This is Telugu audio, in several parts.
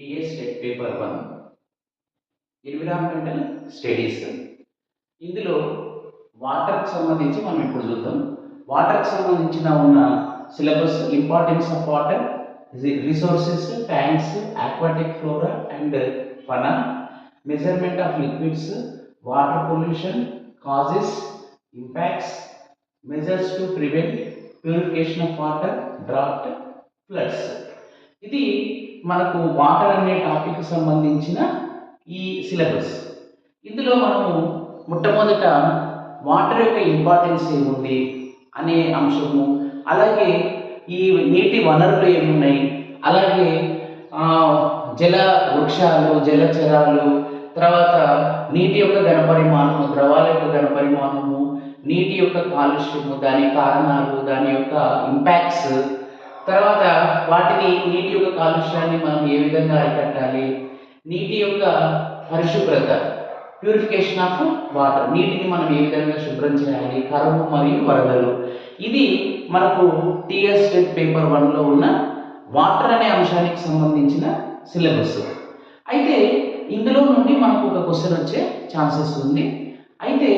TS paper one environmental studies. ఇందులో వాటర్కి సంబంధించి మనం ఇప్పుడు చూద్దాం. వాటర్కి సంబంధించిన ఉన్న syllabus importance of water resources tanks aquatic flora and fauna measurement of liquids water pollution causes impacts measures to prevent purification of water drought floods ఇది మనకు వాటర్ అనే టాపిక్ సంబంధించిన ఈ సిలబస్ ఇందులో మనము మొట్టమొదట వాటర్ యొక్క ఇంపార్టెన్స్ ఏముంది అనే అంశము అలాగే ఈ నీటి వనరులు ఏమున్నాయి అలాగే జల వృక్షాలు జలచరాలు తర్వాత నీటి యొక్క ఘనపరిమాణము ద్రవాల యొక్క ఘనపరిమాణము నీటి యొక్క కాలుష్యము దాని కారణాలు దాని యొక్క ఇంపాక్ట్స్ తర్వాత వాటిని నీటి యొక్క కాలుష్యాన్ని మనం ఏ విధంగా అరికట్టాలి? నీటి యొక్క పరిశుభ్రత ప్యూరిఫికేషన్ ఆఫ్ వాటర్ నీటిని మనం ఏ విధంగా శుభ్రం చేయాలి? కరువు మరియు వరదలు. ఇది మనకు టిఎస్ పేపర్ వన్లో ఉన్న వాటర్ అనే అంశానికి సంబంధించిన సిలబస్ అయితే ఇందులో నుండి మనకు ఒక క్వశ్చన్ వచ్చే ఛాన్సెస్ ఉంది. అయితే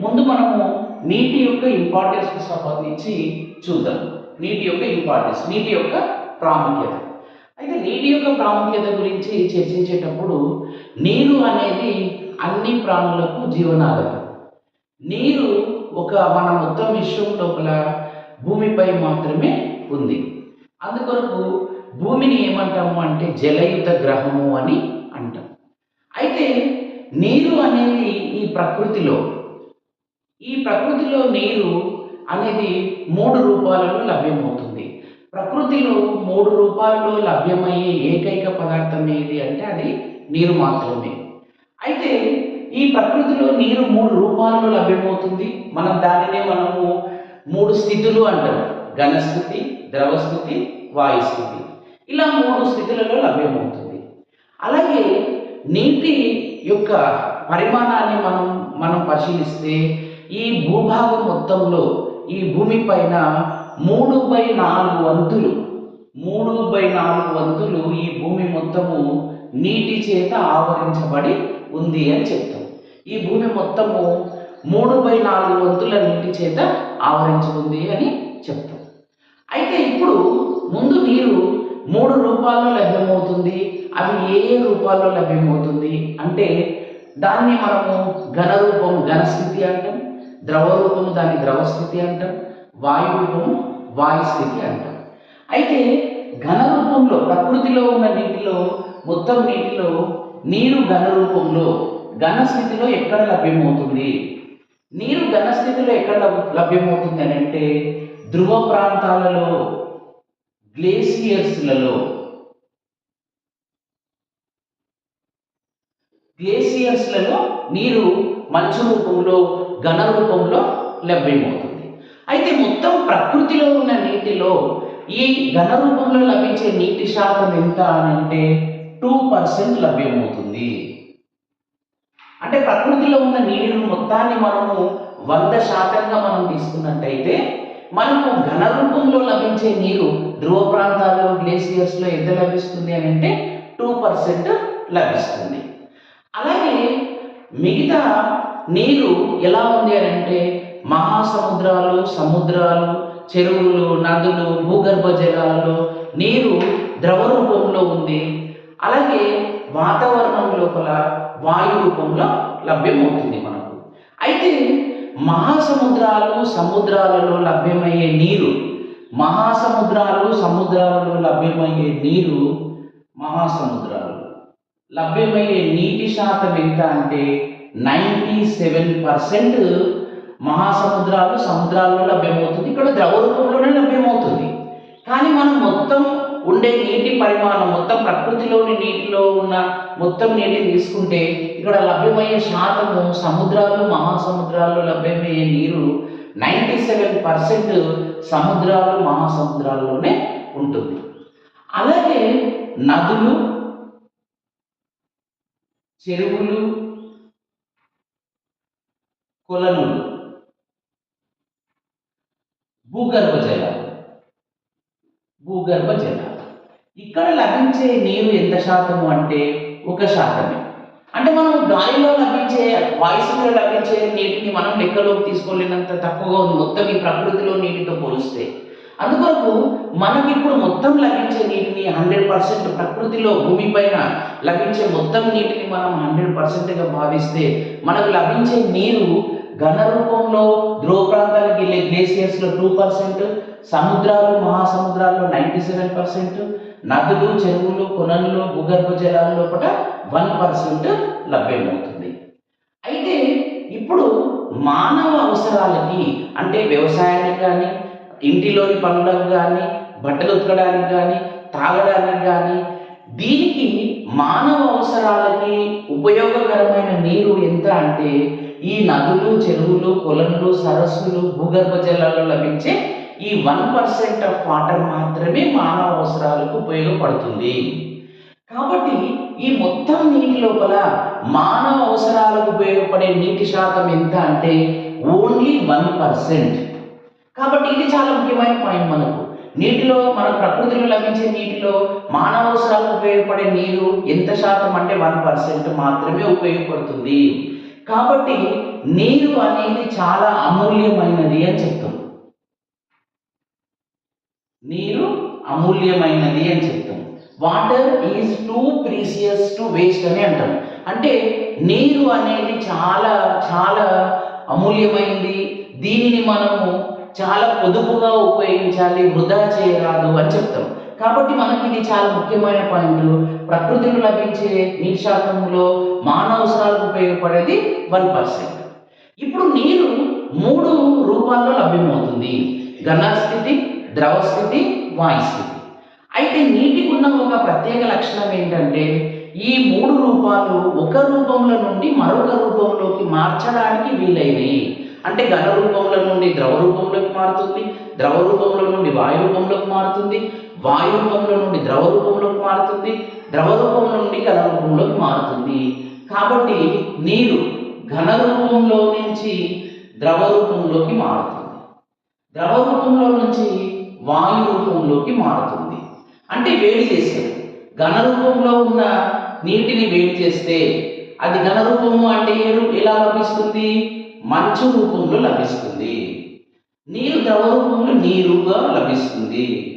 ముందు మనము నీటి యొక్క ఇంపార్టెన్స్కి సంబంధించి చూద్దాం. నీటి యొక్క ఇంపార్టెన్స్ నీటి యొక్క ప్రాముఖ్యత. అయితే నీటి యొక్క ప్రాముఖ్యత గురించి చర్చించేటప్పుడు నీరు అనేది అన్ని ప్రాణులకు జీవనాధారం. నీరు ఒక మన మొత్తం విశ్వం లోపల భూమిపై మాత్రమే ఉంది. అందుకొరకు భూమిని ఏమంటాము అంటే జలయుత గ్రహము అని అంటాం. అయితే నీరు అనేది ఈ ప్రకృతిలో ఈ ప్రకృతిలో నీరు అనేది మూడు రూపాలలో లభ్యమవుతుంది. ప్రకృతిలో మూడు రూపాలలో లభ్యమయ్యే ఏకైక పదార్థం ఏది అంటే అది నీరు మాత్రమే. అయితే ఈ ప్రకృతిలో నీరు మూడు రూపాలలో లభ్యమవుతుంది. మనం దానినే మనము మూడు స్థితులు అంటాం. ఘనస్థితి ద్రవస్థితి వాయుస్థితి. ఇలా మూడు స్థితులలో లభ్యమవుతుంది. అలాగే నీటి యొక్క పరిమాణాన్ని మనం మనం పరిశీలిస్తే ఈ భూభాగం మొత్తంలో ఈ భూమి పైన మూడు బై నాలుగు వంతులు మూడు బై నాలుగు వంతులు ఈ భూమి మొత్తము నీటి చేత ఆవరించబడి ఉంది అని చెప్తాం. ఈ భూమి మొత్తము మూడు బై నాలుగు వంతుల నీటి చేత ఆవరించి ఉంది అని చెప్తాం. అయితే ఇప్పుడు ముందు నీరు మూడు రూపాల్లో లభ్యమవుతుంది అవి ఏ ఏ రూపాల్లో లభ్యమవుతుంది అంటే దాన్ని మనము ఘన రూపం ఘనస్థితి అంటాం. ద్రవ దాని దాన్ని ద్రవస్థితి అంటాం వాయు వాయుస్థితి వాయు స్థితి అంటాం. అయితే ఘన రూపంలో ప్రకృతిలో ఉన్న నీటిలో మొత్తం నీటిలో నీరు ఘన రూపంలో ఘన స్థితిలో ఎక్కడ లభ్యమవుతుంది? నీరు ఘన స్థితిలో ఎక్కడ లభ్యమవుతుంది అని అంటే ధ్రువ ప్రాంతాలలో గ్లేసియర్స్లలో. గ్లేసియర్స్లలో నీరు మంచు రూపంలో ఘన రూపంలో లభ్యమవుతుంది. అయితే మొత్తం ప్రకృతిలో ఉన్న నీటిలో ఈ ఘన రూపంలో లభించే నీటి శాతం ఎంత అంటే టూ పర్సెంట్ లభ్యమవుతుంది. అంటే ప్రకృతిలో ఉన్న నీరు మొత్తాన్ని మనము వంద శాతంగా మనం తీసుకున్నట్టయితే మనకు ఘన రూపంలో లభించే నీరు ధ్రువ ప్రాంతాల్లో గ్లేసియర్స్లో ఎంత లభిస్తుంది అని అంటే టూ పర్సెంట్ లభిస్తుంది. అలాగే మిగతా నీరు ఎలా ఉంది అని అంటే మహాసముద్రాలు సముద్రాలు చెరువులు నదులు భూగర్భ జలాలలో నీరు ద్రవ రూపంలో ఉంది. అలాగే వాతావరణం లోపల వాయు రూపంలో లభ్యమవుతుంది మనకు. అయితే మహాసముద్రాలు సముద్రాలలో లభ్యమయ్యే నీరు మహాసముద్రాలు సముద్రాలలో లభ్యమయ్యే నీరు మహాసముద్రాలు. లభ్యమయ్యే నీటి శాతం ఎంత అంటే నైంటీ సెవెన్ పర్సెంట్ మహాసముద్రాలు సముద్రాల్లో లభ్యమవుతుంది. ఇక్కడ ద్రవ రూపంలోనే లభ్యమవుతుంది. కానీ మనం మొత్తం ఉండే నీటి పరిమాణం మొత్తం ప్రకృతిలోని నీటిలో ఉన్న మొత్తం నీటిని తీసుకుంటే ఇక్కడ లభ్యమయ్యే శాతము సముద్రాలు మహాసముద్రాల్లో లభ్యమయ్యే నీరు నైంటీ సెవెన్ పర్సెంట్ సముద్రాలు మహాసముద్రాల్లోనే ఉంటుంది. అలాగే నదులు చెరువులు కొలను భూగర్భ జలాలు భూగర్భ జలాలు ఇక్కడ లభించే నీరు ఎంత శాతము అంటే ఒక శాతమే. అంటే మనం గాలిలో లభించే వాయుసులో లభించే నీటిని మనం లెక్కలోకి తీసుకోలేనంత తక్కువగా ఉంది. మొత్తం ఈ ప్రకృతిలో నీటితో పోలిస్తే. అందువరకు మనకి ఇప్పుడు మొత్తం లభించే నీటిని హండ్రెడ్ పర్సెంట్ ప్రకృతిలో భూమిపైన లభించే మొత్తం నీటిని మనం హండ్రెడ్ పర్సెంట్గా భావిస్తే మనకు లభించే నీరు ఘన రూపంలో ధ్రువ ప్రాంతాలకు వెళ్ళే గ్లేసియర్స్లో టూ పర్సెంట్ సముద్రాలు మహాసముద్రాల్లో నైంటీ సెవెన్ పర్సెంట్ నదులు చెరువులు కొనలు భూగర్భ జలాల లోపల వన్ పర్సెంట్ లభ్యమవుతుంది. అయితే ఇప్పుడు మానవ అవసరాలకి అంటే వ్యవసాయానికి కానీ ఇంటిలోని పనులకు కానీ బట్టలు ఉతకడానికి కానీ తాగడానికి కానీ దీనికి మానవ అవసరాలకి ఉపయోగకరమైన నీరు ఎంత అంటే ఈ నదులు చెరువులు కొలనులు సరస్సులు భూగర్భ జలాల్లో లభించే ఈ వన్ పర్సెంట్ ఆఫ్ వాటర్ మాత్రమే మానవ అవసరాలకు ఉపయోగపడుతుంది. కాబట్టి ఈ మొత్తం నీటి లోపల మానవ అవసరాలకు ఉపయోగపడే నీటి శాతం ఎంత అంటే ఓన్లీ వన్ పర్సెంట్. కాబట్టి ఇది చాలా ముఖ్యమైన పాయింట్ మనకు. నీటిలో మన ప్రకృతిలో లభించే నీటిలో మానవ అవసరాలకు ఉపయోగపడే నీరు ఎంత శాతం అంటే వన్ పర్సెంట్ మాత్రమే ఉపయోగపడుతుంది. కాబట్టి నీరు అనేది చాలా అమూల్యమైనది అని చెప్తాం. నీరు అమూల్యమైనది అని చెప్తాం. Water is too precious to waste అని అంటాం. అంటే నీరు అనేది చాలా చాలా అమూల్యమైనది దీనిని మనము చాలా పొదుపుగా ఉపయోగించాలి వృధా చేయరాదు అని చెప్తాం. కాబట్టి మనకి ఇది చాలా ముఖ్యమైన పాయింట్. ప్రకృతిలో లభించే నీటి శాతంలో మానవ అవసరాలకు ఉపయోగపడేది వన్ పర్సెంట్. ఇప్పుడు నీరు మూడు రూపాల్లో లభ్యమవుతుంది. ఘనస్థితి ద్రవస్థితి ద్రవ స్థితి స్థితి. అయితే నీటికి ఉన్న ఒక ప్రత్యేక లక్షణం ఏంటంటే ఈ మూడు రూపాలు ఒక రూపంలో నుండి మరొక రూపంలోకి మార్చడానికి వీలైనవి. అంటే ఘన రూపంలో నుండి ద్రవ రూపంలోకి మారుతుంది ద్రవ రూపంలో నుండి వాయు రూపంలోకి మారుతుంది వాయు రూపంలో నుండి ద్రవ రూపంలోకి మారుతుంది ద్రవ రూపం నుండి ఘన రూపంలోకి మారుతుంది. కాబట్టి నీరు ఘన రూపంలో నుంచి ద్రవ రూపంలోకి మారుతుంది. ద్రవ రూపంలో నుంచి వాయు రూపంలోకి మారుతుంది. అంటే వేడి చేస్తుంది ఘన రూపంలో ఉన్న నీటిని వేడి చేస్తే అది ఘన రూపము అంటే ఎలా లభిస్తుంది? మంచు రూపంలో లభిస్తుంది. నీరు ద్రవ రూపంలో నీరుగా లభిస్తుంది.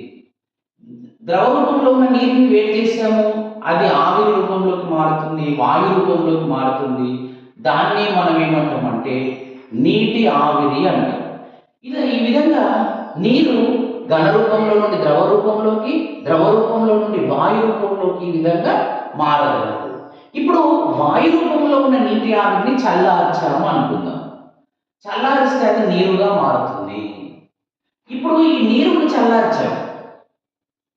ద్రవ రూపంలో ఉన్న నీటిని వేడి చేసాము అది ఆవిరి రూపంలోకి మారుతుంది వాయు రూపంలోకి మారుతుంది. దాన్ని మనం ఏమంటామంటే నీటి ఆవిరి అంటాం. ఇది ఈ విధంగా నీరు ఘన రూపంలో నుండి ద్రవ రూపంలోకి ద్రవ రూపంలో నుండి వాయు రూపంలోకి ఈ విధంగా మారగలదు. ఇప్పుడు వాయు రూపంలో ఉన్న నీటి ఆవిరిని చల్లార్చాము అనుకుందాం. చల్లారిస్తే అది నీరుగా మారుతుంది. ఇప్పుడు ఈ నీరుని చల్లార్చాము.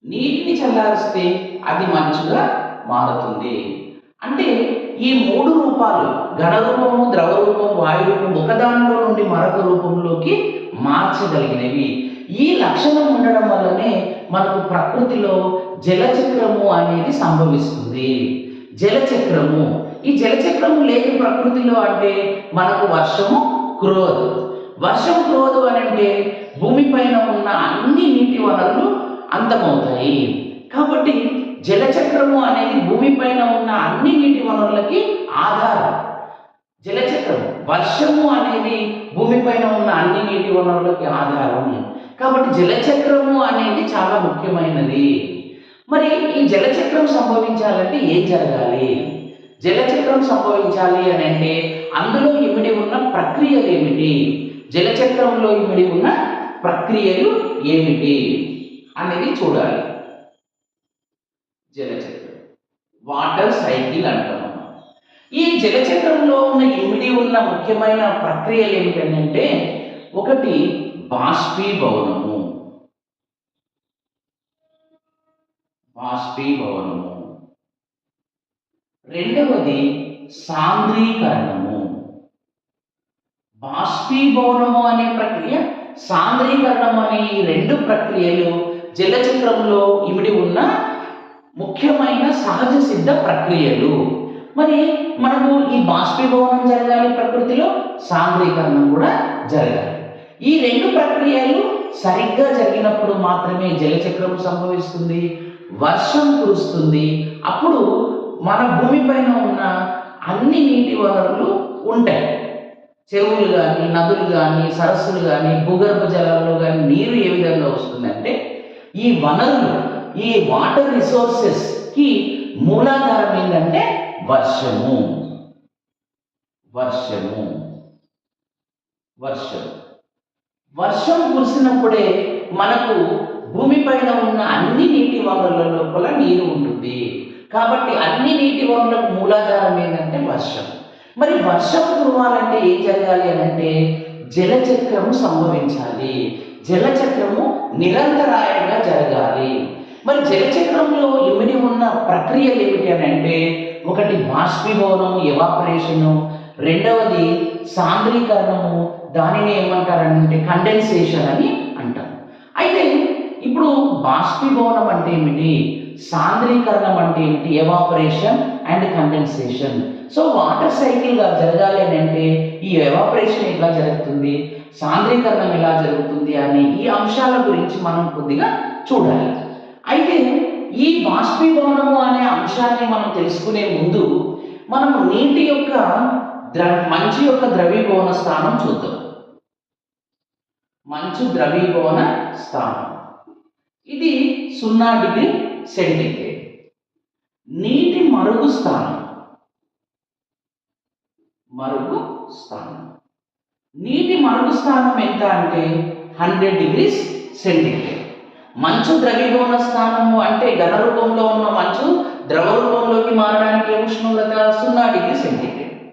నీటిని చల్లారిస్తే అది మంచుగా మారుతుంది. అంటే ఈ మూడు రూపాలు ఘన రూపము ద్రవ రూపం వాయు రూపం ఒకదానిలో నుండి మరొక రూపంలోకి మార్చగలిగినవి. ఈ లక్షణం ఉండడం వల్లనే మనకు ప్రకృతిలో జలచక్రము అనేది సంభవిస్తుంది. జలచక్రము. ఈ జలచక్రము లేని ప్రకృతిలో అంటే మనకు వర్షము క్రోధ్. వర్షం క్రోధు అని అంటే భూమిపైన ఉన్న అన్ని నీటి వనరులు అంతమవుతాయి కాబట్టి జలచక్రము అనేది భూమి పైన ఉన్న అన్ని నీటి వనరులకి ఆధారం. జలచక్రం వర్షము అనేది భూమి పైన ఉన్న అన్ని నీటి వనరులకి ఆధారం. కాబట్టి జలచక్రము అనేది చాలా ముఖ్యమైనది. మరి ఈ జలచక్రం సంభవించాలంటే ఏం జరగాలి? జలచక్రం సంభవించాలి అని అంటే అందులో ఇమిడి ఉన్న ప్రక్రియలు ఏమిటి? జలచక్రంలో ఇమిడి ఉన్న ప్రక్రియలు ఏమిటి? అనేది చూడాలి. జలచక్రం. వాటర్ సైకిల్ అంటాం ఈ జలచక్రంలో ఉన్న ఇమిడి ఉన్న ముఖ్యమైన ప్రక్రియలు ఏమిటంటే ఒకటి బాష్పీభవనము. బాష్పీభవనము. రెండవది సాంద్రీకరణము. బాష్పీభవనము అనే ప్రక్రియ సాంద్రీకరణం అనే ఈ రెండు ప్రక్రియలు జలచక్రంలో ఇమిడి ఉన్న ముఖ్యమైన సహజ సిద్ధ ప్రక్రియలు. మరి మనకు ఈ బాష్పీభవనం జరగాలి ప్రకృతిలో సాంద్రీకరణం కూడా జరగాలి. ఈ రెండు ప్రక్రియలు సరిగ్గా జరిగినప్పుడు మాత్రమే జలచక్రం సంభవిస్తుంది వర్షం కురుస్తుంది. అప్పుడు మన భూమిపైన ఉన్న అన్ని నీటి వనరులు ఉంటాయి. చెరువులు కానీ నదులు కానీ సరస్సులు కానీ భూగర్భ జలాల్లో కానీ నీరు ఏ విధంగా వస్తుందంటే ఈ వనరులు ఈ వాటర్ రిసోర్సెస్కి మూలాధారం ఏంటంటే వర్షము. వర్షము. వర్షం. వర్షం కురిసినప్పుడే మనకు భూమిపైన ఉన్న అన్ని నీటి వనరుల లోపల నీరు ఉంటుంది. కాబట్టి అన్ని నీటి వనరులకు మూలాధారం ఏంటంటే వర్షం. మరి వర్షం కురవాలంటే ఏం జరగాలి అని అంటే జలచక్రము సంభవించాలి. జలచక్రము నిరంతరాయంగా జరగాలి. మరి జలచక్రంలో ఇమిడి ఉన్న ప్రక్రియలు ఏమిటి అని అంటే ఒకటి బాష్పీభవనం ఎవాపరేషను రెండవది సాంద్రీకరణము దానిని ఏమంటారంటే కండెన్సేషన్ అని అంటారు. అయితే ఇప్పుడు బాష్పీభవనం అంటే ఏమిటి? సాంద్రీకరణం అంటే ఏమిటి? Evaporation and condensation so water సైకిల్గా జరగాలి అని అంటే ఈ ఎవాపరేషన్ ఎలా జరుగుతుంది? సాంద్రీకరణం ఎలా జరుగుతుంది అనే ఈ అంశాల గురించి మనం కొద్దిగా చూడాలి. అయితే ఈ బాష్పీభవనము అనే అంశాన్ని మనం తెలుసుకునే ముందు మనం నీటి యొక్క ద్ర మంచు యొక్క ద్రవీభవన స్థానం చూద్దాం. మంచు ద్రవీభవన స్థానం. ఇది సున్నా డిగ్రీ సెంటిగ్రేడ్. నీటి మరుగు స్థానం. మరుగు స్థానం. నీటి మరుగు స్థానం ఎంత అంటే హండ్రెడ్ డిగ్రీస్ సెంటీగ్రేడ్. మంచు ద్రవీభవన స్థానము అంటే ఘన రూపంలో ఉన్న మంచు ద్రవ రూపంలోకి మారడానికి ఉష్ణోగ్రత? సున్నా డిగ్రీ సెంటీగ్రేడ్.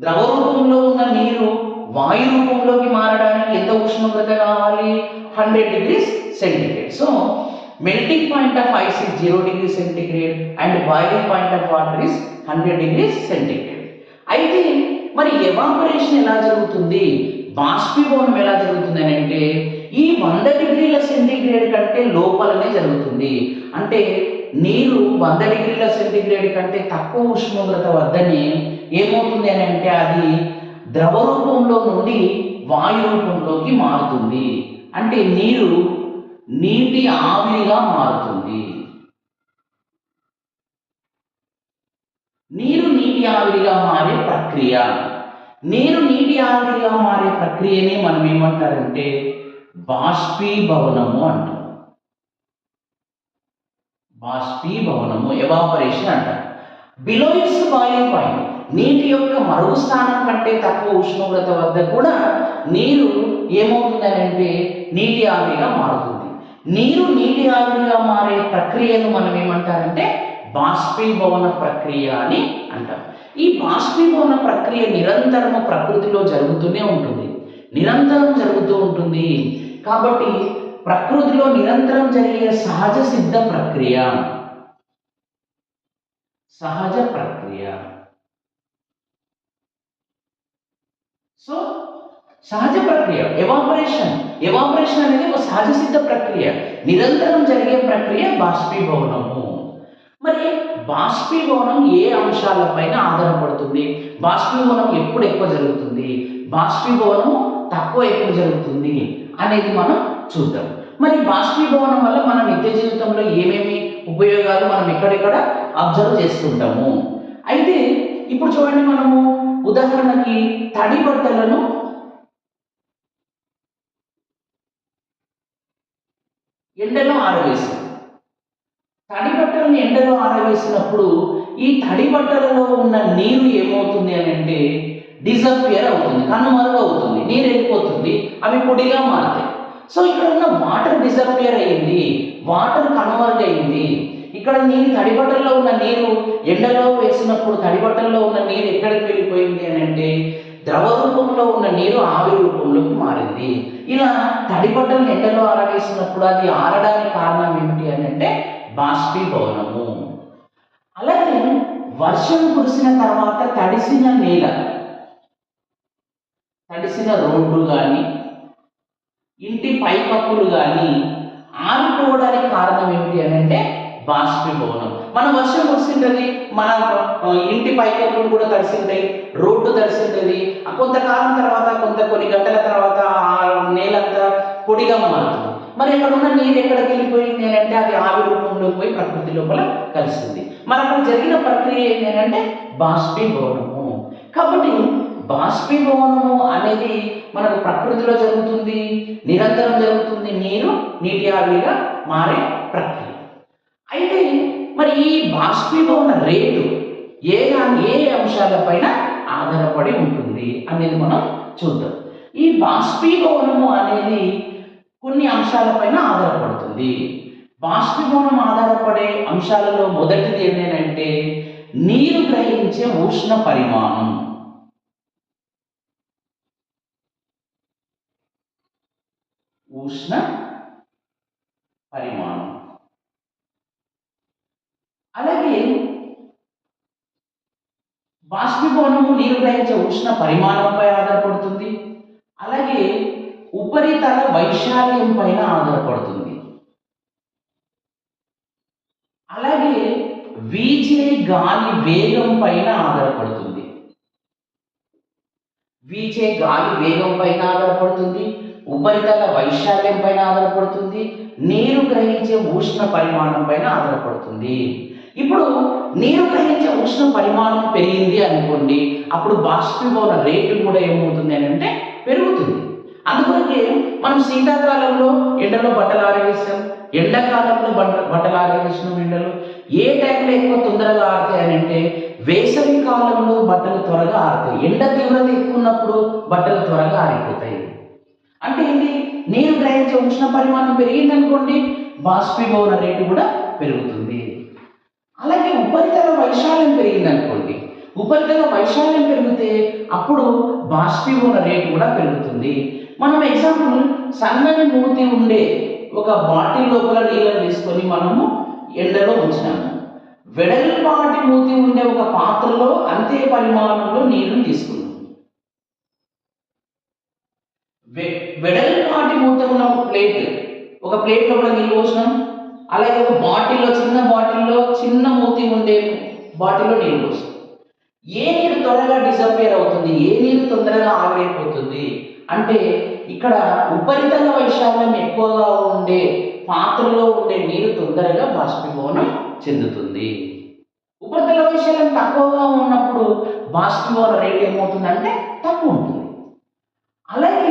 ద్రవ రూపంలో ఉన్న నీరు వాయు రూపంలోకి మారడానికి ఎంత ఉష్ణోగ్రత కావాలి? Hundred degrees centigrade. So melting point of ice is zero degree centigrade and boiling point of water is hundred degrees centigrade అయితే మరి ఎవాపరేషన్ ఎలా జరుగుతుంది? బాష్పీభవనం ఎలా జరుగుతుంది అని అంటే ఈ వంద డిగ్రీల సెంటిగ్రేడ్ కంటే లోపలనే జరుగుతుంది. అంటే నీరు వంద డిగ్రీల సెంటీగ్రేడ్ కంటే తక్కువ ఉష్ణోగ్రత వద్దనే ఏమవుతుంది అని అంటే అది ద్రవ రూపంలో నుండి వాయు రూపంలోకి మారుతుంది. అంటే నీరు నీటి ఆవిరిగా మారుతుంది. నీరు నీటి ఆవిరిగా మారే ప్రక్రియ. నీరు నీటి ఆవిరిగా మారే ప్రక్రియనే మనం ఏమంటారంటే బాష్పీభవనము అంటాం బాష్పీభవనము ఎవాపరేషన్ అంటారు. బిలో ఇట్స్ బాయిలింగ్ పాయింట్ నీటి యొక్క మరుగు స్థానం కంటే తక్కువ ఉష్ణోగ్రత వద్ద కూడా నీరు ఏమవుతుందని అంటే నీటి ఆవిరిగా మారుతుంది. నీరు నీటి ఆవిరిగా మారే ప్రక్రియను మనం ఏమంటారంటే బాష్పీభవన ప్రక్రియ అని అంటాం. ఈ బాష్పీభవన ప్రక్రియ నిరంతరము ప్రకృతిలో జరుగుతూనే ఉంటుంది. నిరంతరం జరుగుతూ ఉంటుంది. కాబట్టి ప్రకృతిలో నిరంతరం జరిగే సహజ సిద్ధ ప్రక్రియ. సహజ ప్రక్రియ సో సహజ ప్రక్రియ ఎవాపరేషన్ ఎవాపరేషన్ అనేది ఒక సహజ సిద్ధ ప్రక్రియ. నిరంతరం జరిగే ప్రక్రియ బాష్పీభవనము. మరి బాష్పీభవనం ఏ అంశాలపైన ఆధారపడుతుంది? బాష్పీభవనం ఎప్పుడు ఎక్కువ జరుగుతుంది? బాష్పీభవనం తక్కువ ఎక్కువ జరుగుతుంది అనేది మనం చూద్దాం. మరి బాష్పీభవనం వల్ల మన నిత్య జీవితంలో ఏమేమి ఉపయోగాలు మనం ఎక్కడెక్కడ అబ్జర్వ్ చేస్తుంటాము? అయితే ఇప్పుడు చూడండి మనము ఉదాహరణకి తడి బట్టలను ఎండలో ఆరవేసి తడి బట్టలను ఎండలో ఆరవేసినప్పుడు ఈ తడి బట్టలలో ఉన్న నీరు ఏమవుతుంది అని అంటే డిజపియర్ అవుతుంది కనుమరుగు అవుతుంది నీరు వెళ్ళిపోతుంది అవి పొడిగా మారుతాయి. సో ఇక్కడ ఉన్న వాటర్ డిజపియర్ అయ్యింది వాటర్ కనుమరుగు అయింది. ఇక్కడ నీరు తడి బట్టల్లో ఉన్న నీరు ఎండలో వేసినప్పుడు తడి బట్టల్లో ఉన్న నీరు ఎక్కడికి వెళ్ళిపోయింది అని అంటే ద్రవ రూపంలో ఉన్న నీరు ఆవిరి రూపంలోకి మారింది. ఇలా తడి ఎండలో ఆరవేసినప్పుడు అది ఆరడానికి కారణం ఏమిటి అని అంటే బాష్పీభవనము. అలాగే వర్షం కురిసిన తర్వాత తడిసిన నేల తడిసిన రోడ్డు కానీ ఇంటి పైకప్పులు కానీ ఆరిపోవడానికి కారణం ఏమిటి అని అంటే బాష్పీభవనం. మన వర్షం వస్తుంటుంది మన ఇంటి పైకప్పులు కూడా తడిసింటాయి రోడ్డు తడిసింటది. కొంతకాలం తర్వాత కొంత కొన్ని గంటల తర్వాత ఆ నేలంతా పొడిగా మారుతుంది. మరి అక్కడ ఉన్న నీరు ఎక్కడికి వెళ్ళిపోయింది అంటే అది ఆవి రూపంలో పోయి ప్రకృతి లోపల కలిసింది. మరి అక్కడ జరిగిన ప్రక్రియ ఏంటంటే బాష్పీభవనము. కాబట్టి బాష్పీభవనము అనేది మనకు ప్రకృతిలో జరుగుతుంది నిరంతరం జరుగుతుంది నీరు నీటి ఆవిరిగా మారే ప్రక్రియ. ఈ బాష్పీభవన రేటు ఏ ఏ అంశాలపైన ఆధారపడి ఉంటుంది అనేది మనం చూద్దాం. ఈ బాష్పీభవనము అనేది కొన్ని అంశాలపైన ఆధారపడుతుంది. బాష్పీభవనం ఆధారపడే అంశాలలో మొదటిది ఏంటంటే నీరు గ్రహించే ఉష్ణ పరిమాణం. ఉష్ణ పరిమాణం అలాగే బాష్పీభవనము నీరు గ్రహించే ఉష్ణ పరిమాణంపై ఆధారపడుతుంది. అలాగే ఉపరితల వైశాల్యం పైన ఆధారపడుతుంది. అలాగే వీచే గాలి వేగం పైన ఆధారపడుతుంది. వీచే గాలి వేగం పైన ఆధారపడుతుంది. ఉపరితల వైశాల్యం పైన ఆధారపడుతుంది. నీరు గ్రహించే ఉష్ణ పరిమాణం పైన ఆధారపడుతుంది. ఇప్పుడు నీరు గ్రహించే ఉష్ణ పరిమాణం పెరిగింది అనుకోండి అప్పుడు బాష్పీభవన రేటు కూడా ఏమవుతుంది అని అంటే పెరుగుతుంది. అందుకొరకే మనం శీతాకాలంలో ఎండలో బట్టలు ఆరవేస్తాం ఎండాకాలంలో బట్ట బట్టలు ఆరవేసినాం ఎండలో. ఏ టైంలో ఎక్కువ తొందరగా ఆరుతాయి అని అంటే వేసవి కాలంలో బట్టలు త్వరగా ఆరుతాయి. ఎండ తీవ్రత ఎక్కువ ఉన్నప్పుడు బట్టలు త్వరగా ఆరిపోతాయి. అంటే ఏంటి? నీరు గ్రహించే ఉష్ణ పరిమాణం పెరిగిందనుకోండి బాష్పీభవన రేటు కూడా పెరుగుతుంది. అలాగే ఉపరితల వైశాల్యం పెరిగింది అనుకోండి. ఉపరితల వైశాల్యం పెరిగితే అప్పుడు బాష్పీభవన రేటు కూడా పెరుగుతుంది. మనం ఎగ్జాంపుల్ సన్నని మూతి ఉండే ఒక బాటిల్ లోపల నీళ్ళని తీసుకొని మనము ఎండలో ఉంచినాము. వెడల్పాటి మూతి ఉండే ఒక పాత్రలో అంతే పరిమాణంలో నీరుని తీసుకున్నాం. వెడల్పాటి మూత ఉన్న ఒక ప్లేట్ ఒక ప్లేట్లో కూడా నీళ్ళు పోసినాం. అలాగే ఒక బాటిల్లో చిన్న బాటిల్లో చిన్న మూతి ఉండే బాటిల్లో నీళ్ళు ఏ నీరు త్వరగా డిసప్పేర్ అవుతుంది? ఏ నీరు తొందరగా ఆవిరైపోతుంది? అంటే ఇక్కడ ఉపరితల వైశాల్యం ఎక్కువగా ఉండే పాత్రలో ఉండే నీరు తొందరగా బాష్పీభవనం చెందుతుంది. ఉపరితల వైశాల్యం తక్కువగా ఉన్నప్పుడు బాష్పీభవన రేట్ ఏమవుతుందంటే తక్కువ ఉంటుంది. అలాగే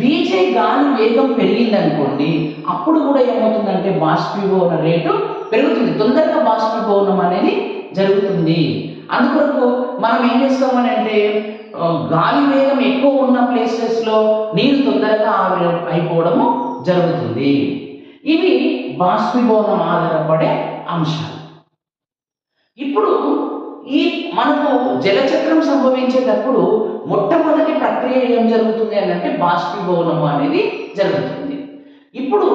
వీచే గాలి వేగం పెరిగిందనుకోండి అప్పుడు కూడా ఏమవుతుందంటే బాష్పీభవన రేటు పెరుగుతుంది. తొందరగా బాష్పీభవనం అనేది జరుగుతుంది. అందుకొరకు మనం ఏం చేస్తామని అంటే గాలి వేగం ఎక్కువ ఉన్న ప్లేసెస్లో నీరు తొందరగా ఆవిరి అయిపోవడము జరుగుతుంది. ఇవి బాష్పీభవనం ఆధారపడే అంశాలు. ఇప్పుడు ఈ మనకు జలచక్రం సంభవించేటప్పుడు మొట్టమొదటి ప్రక్రియ ఏం జరుగుతుంది అని అంటే బాష్పీభవనం అనేది జరుగుతుంది. ఇప్పుడు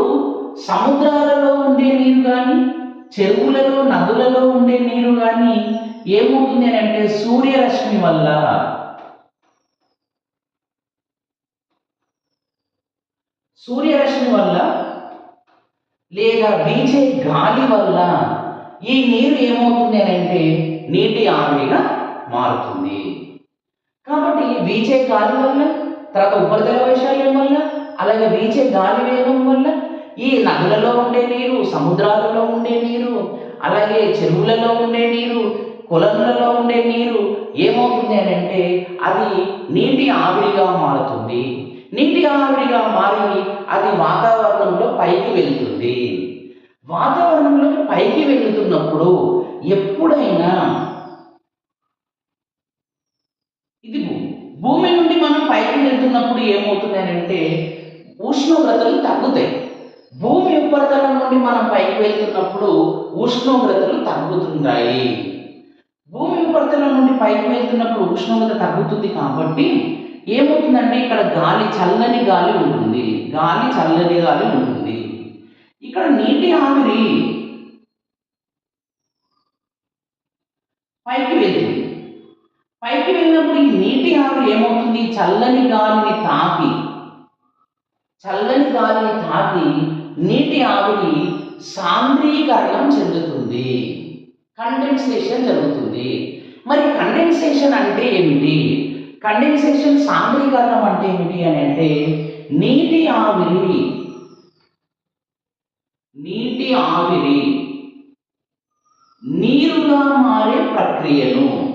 సముద్రాలలో ఉండే నీరు కానీ చెరువులలో నదులలో ఉండే నీరు కానీ ఏమవుతుంది అని అంటే సూర్యరశ్మి వల్ల సూర్యరశ్మి వల్ల లేదా వీచే గాలి వల్ల ఈ నీరు ఏమవుతుంది అని అంటే నీటి ఆవిరిగా మారుతుంది. కాబట్టి వీచే గాలి వల్ల తర్వాత ఉపరితల వైశాల్యం వల్ల అలాగే వీచే గాలి వేగం వల్ల ఈ నదులలో ఉండే నీరు సముద్రాలలో ఉండే నీరు అలాగే చెరువులలో ఉండే నీరు కొలనులలో ఉండే నీరు ఏమవుతుంది అని అంటే అది నీటి ఆవిరిగా మారుతుంది. నీటి ఆవిరిగా మారి అది వాతావరణంలో పైకి వెళుతుంది. వాతావరణంలోకి పైకి వెళుతున్నప్పుడు ఎప్పుడైనా పైకి వెళ్తున్నప్పుడు ఏమవుతుంది అని అంటే ఉష్ణోగ్రతలు తగ్గుతాయి. భూమి ఉపరితలం నుండి మనం పైకి వెళ్తున్నప్పుడు ఉష్ణోగ్రతలు తగ్గుతుంటాయి. భూమి ఉపరితలం నుండి పైకి వెళ్తున్నప్పుడు ఉష్ణోగ్రత తగ్గుతుంది కాబట్టి ఏమవుతుందంటే ఇక్కడ గాలి చల్లని గాలి ఉంటుంది. గాలి చల్లని గాలి ఉంటుంది. ఇక్కడ నీటి ఆవిరి పైకి వెళ్తుంది. పైకి వెళ్ళినప్పుడు ఈ నీటి ఆవిరి ఏమవుతుంది? చల్లని గాలిని తాకి. చల్లని గాలిని తాకి నీటి ఆవిరి సాంద్రీకరణం చెందుతుంది. కండెన్సేషన్ జరుగుతుంది. మరి కండెన్సేషన్ అంటే ఏమిటి? కండెన్సేషన్ సాంద్రీకరణం అంటే ఏమిటి అని అంటే నీటి ఆవిరి నీటి ఆవిరి నీరుగా మారే ప్రక్రియను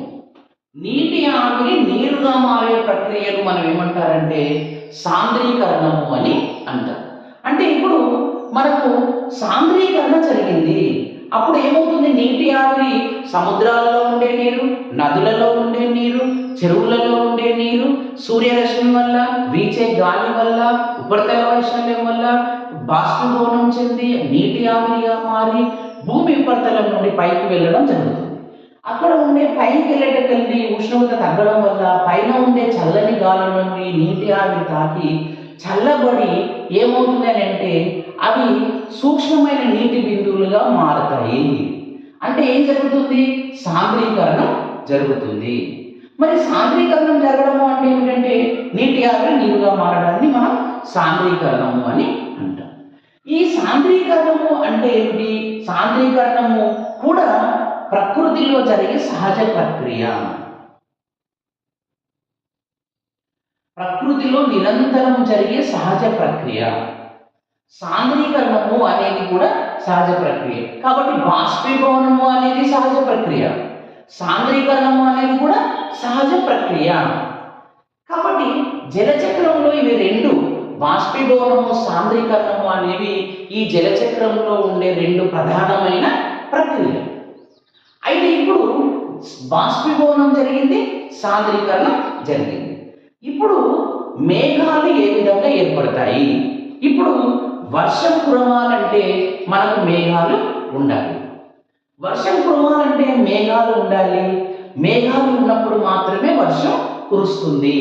నీటి ఆవిరి నీరుగా మారే ప్రక్రియను మనం ఏమంటారంటే సాంద్రీకరణము అని అంటారు. అంటే ఇప్పుడు మనకు సాంద్రీకరణ జరిగింది. అప్పుడు ఏమవుతుంది? నీటి ఆవిరి సముద్రాలలో ఉండే నీరు నదులలో ఉండే నీరు చెరువులలో ఉండే నీరు సూర్యరశ్మి వల్ల వీచే గాలి వల్ల ఉపరితల వైశాల్యం వల్ల బాష్పీభవనం చెంది నీటి ఆవిరిగా మారి భూమి ఉపరితలం నుండి పైకి వెళ్ళడం జరుగుతుంది. అక్కడ ఉండే పైకి వెళ్ళేటకెళ్ళి ఉష్ణోగ్రత తగ్గడం వల్ల పైన ఉండే చల్లని గాలి నుండి నీటి ఆవిరి తాకి చల్లబడి ఏమవుతుంది అంటే అవి సూక్ష్మమైన నీటి బిందువులుగా మారుతాయి. అంటే ఏం జరుగుతుంది? సాంద్రీకరణం జరుగుతుంది. మరి సాంద్రీకరణం జరగడము అంటే ఏమిటంటే నీటి ఆవిరి నీరుగా మారడాన్ని మనం సాంద్రీకరణము అని అంటాం. ఈ సాంద్రీకరణము అంటే ఏమిటి? సాంద్రీకరణము కూడా ప్రకృతిలో జరిగే సహజ ప్రక్రియ. ప్రకృతిలో నిరంతరం జరిగే సహజ ప్రక్రియ. సాంద్రీకరణము అనేది కూడా సహజ ప్రక్రియ. కాబట్టి బాష్పీభవనము అనేది సహజ ప్రక్రియ. సాంద్రీకరణము అనేది కూడా సహజ ప్రక్రియ. కాబట్టి జలచక్రంలో ఇవి రెండు బాష్పీభవనము సాంద్రీకరణము అనేవి ఈ జలచక్రంలో ఉండే రెండు ప్రధానమైన ప్రక్రియ. అయితే ఇప్పుడు బాష్పీభవనం జరిగింది సాంద్రీకరణం జరిగింది. ఇప్పుడు మేఘాలు ఏ విధంగా ఏర్పడతాయి? ఇప్పుడు వర్షం కురవాలంటే మనకు మేఘాలు ఉండాలి. వర్షం కురవాలంటే మేఘాలు ఉండాలి. మేఘాలు ఉన్నప్పుడు మాత్రమే వర్షం కురుస్తుంది.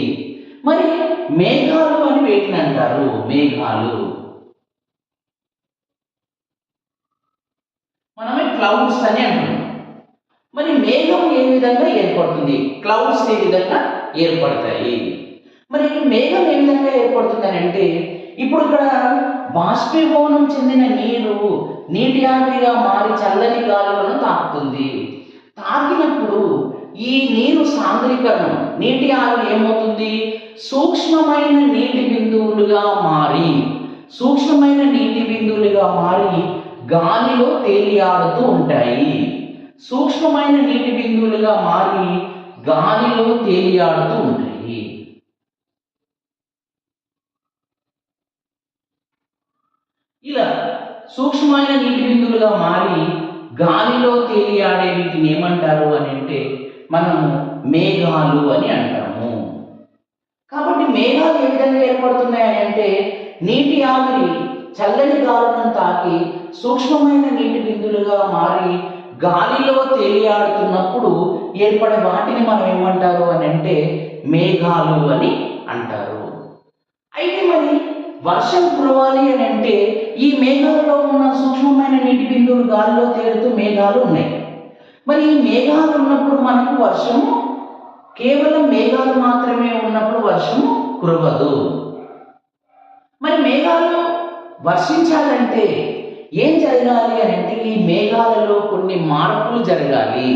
మరి మేఘాలు అని వేటిని అంటారు మేఘాలు. మనమే క్లౌడ్స్ అని అంటున్నాం. మరి మేఘం ఏ విధంగా ఏర్పడుతుంది? క్లౌడ్స్ ఏ విధంగా ఏర్పడతాయి. మరి మేఘం ఏ విధంగా ఏర్పడుతుంది అని అంటే ఇప్పుడు ఇక్కడ బాష్పీభవనం చెందిన నీరు నీటి ఆవిరిగా మారి చల్లని గాలులను తాకుతుంది. తాకినప్పుడు ఈ నీరు సాంద్రీకరణం నీటి ఆవిరి ఏమవుతుంది? సూక్ష్మమైన నీటి బిందువులుగా మారి సూక్ష్మమైన నీటి బిందువులుగా మారి గాలిలో తేలియాడుతూ ఉంటాయి. సూక్ష్మమైన నీటి బిందువులుగా మారి గాలిలో తేలియాడుతూ ఉంటాయి. ఇలా సూక్ష్మమైన నీటి బిందువులుగా మారి గాలిలో తేలియాడే వీటిని ఏమంటారు అని అంటే మనము మేఘాలు అని అంటాము. కాబట్టి మేఘాలు ఏ విధంగా ఏర్పడుతున్నాయి అంటే నీటి ఆవిరి చల్లని గాలులను తాకి సూక్ష్మమైన నీటి బిందులుగా మారి గాలిలో తేలియాడుతున్నప్పుడు ఏర్పడే వాటిని మనం ఏమంటారు అని అంటే మేఘాలు అని అంటారు. అయితే మరి వర్షం కురవాలి అని అంటే ఈ మేఘాలలో ఉన్న సూక్ష్మమైన నీటి బిందువులు గాలిలో తేలుతూ మేఘాలు ఉన్నాయి. మరి ఈ మేఘాలు ఉన్నప్పుడు మనకు వర్షము? కేవలం మేఘాలు మాత్రమే ఉన్నప్పుడు వర్షము కురవదు. మరి మేఘాలు వర్షించాలంటే ఏం జరగాలి అని అంటే ఈ మేఘాలలో కొన్ని మార్పులు జరగాలి.